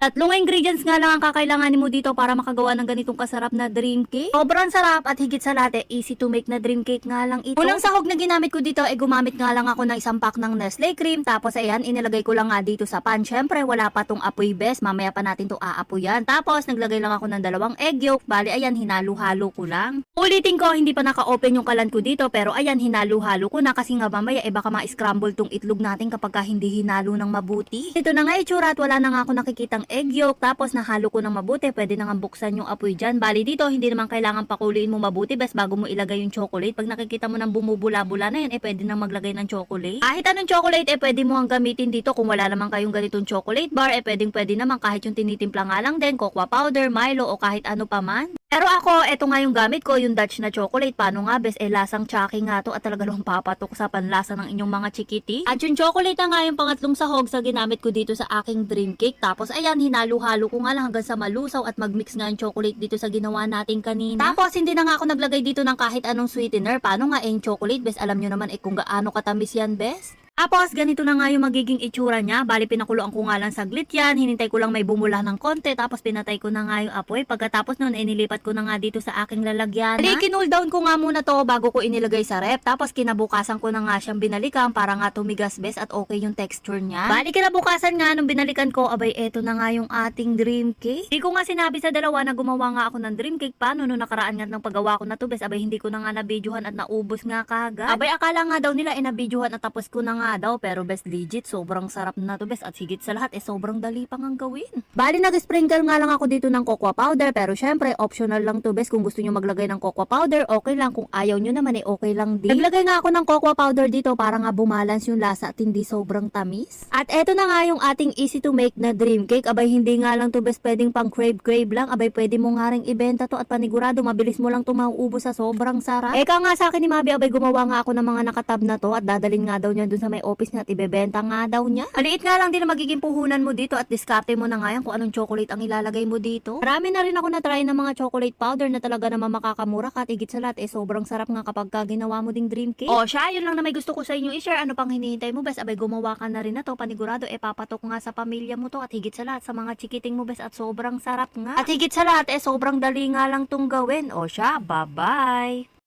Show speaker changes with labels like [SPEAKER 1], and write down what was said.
[SPEAKER 1] Tatlong ingredients nga lang ang kakailanganin mo dito para makagawa ng ganitong kasarap na dream cake. Sobrang sarap at higit sa lahat, eh, easy to make na dream cake nga lang ito. Unang sahog na ginamit ko dito ay gumamit nga lang ako ng isang pack ng Nestle cream. Tapos ayan, inilagay ko lang nga dito sa pan. Syempre, wala pa tong apoy best. Mamaya pa natin to aapoyan. Tapos, naglagay lang ako ng dalawang egg yolk. Bali, ayan, hinalo-halo ko lang. Ulitin ko, hindi pa naka-open yung kalan ko dito. Pero ayan, hinalo-halo ko na kasi nga mamaya, eh baka ma-scramble tong itlog natin kapag ka hindi hinalo ng mabuti. Ito na nga itsura at wala na nga ako nakikitang egg yolk. Tapos, nahalo ko ng mabuti. Pwede na nga buksan yung apoy dyan. Bali dito, hindi naman kailangan pakuliin mo mabuti. Bes, bago mo ilagay yung chocolate. Pag nakikita mo ng bumubula-bula na yan, eh pwede nang maglagay ng chocolate. Kahit anong chocolate, eh pwede mo ang gamitin dito. Kung wala naman kayong ganitong chocolate bar, eh pwedeng pwede naman kahit yung tinitimpla nga lang din, cocoa powder, Milo, o kahit ano pa man. Pero ako, eto nga yung gamit ko, yung Dutch na chocolate. Paano nga, bes, eh lasang chucky nga to at talaga lang papatok sa panlasa ng inyong mga chikiti. At yung chocolate na nga yung pangatlong sahog sa ginamit ko dito sa aking dream cake. Tapos ayan, hinalo-halo ko nga lang hanggang sa malusaw at magmix nga yung chocolate dito sa ginawa natin kanina. Tapos hindi na nga ako naglagay dito ng kahit anong sweetener. Paano nga eh, yung chocolate, bes, alam nyo naman eh kung gaano katamis yan, bes. Tapos, ganito na nga yung magiging itsura niya. Bali, pinakuluan ko nga lang saglit yan. Hinintay ko lang may bumula ng konti. Tapos, pinatay ko na nga yung apoy. Pagkatapos nun, inilipat ko na nga dito sa aking lalagyan. Bali, kinul down ko nga muna to bago ko inilagay sa rep. Tapos, kinabukasan ko na nga siyang binalikan para nga tumigas bes at okay yung texture niya. Bali, kinabukasan nga nung binalikan ko, abay, eto na nga yung ating dream cake. Hindi ko nga sinabi sa dalawa na gumawa nga ako ng dream cake. Paano nung nakaraan nga ng paggawa ko na to bes, abay, hindi ko na nga nabidyohan at naubos nga kagad. Abay, akala nga daw nila, eh, nabidyohan at tapos ko na nga daw pero best legit sobrang sarap na to best at higit sa lahat eh sobrang dali pang ang gawin. Bali nag-sprinkle nga lang ako dito ng cocoa powder pero syempre optional lang to best kung gusto niyo maglagay ng cocoa powder okay lang kung ayaw niyo naman eh okay lang din. Naglagay nga ako ng cocoa powder dito para nga bumalance yung lasa at hindi sobrang tamis. At eto na nga yung ating easy to make na dream cake abay hindi nga lang to best pwedeng pang crave crave lang abay pwede mo nga ring ibenta to at panigurado mabilis mo lang to mauubos sa sobrang sarap. Eka nga sa akin ni Mabi abay gumawa nga ako ng mga nakatab na to at dadalin nga daw niya dun sa may office niya at ibebenta nga daw niya. Maliit nga lang din na magiging puhunan mo dito at diskarte mo na nga yan kung anong chocolate ang ilalagay mo dito. Marami na rin ako na-try ng mga chocolate powder na talaga naman makakamura ka at higit sa lahat eh sobrang sarap nga kapag ka ginawa mo ding dream cake. O siya, yun lang na may gusto ko sa inyo i-share. Ano pang hinihintay mo bes? Abay gumawa ka na rin na to. Panigurado eh papatok nga sa pamilya mo to at higit sa lahat sa mga chikiting mo bes at sobrang sarap nga. At higit sa lahat eh sobrang dali nga lang tong gawin. O siya, bye-bye!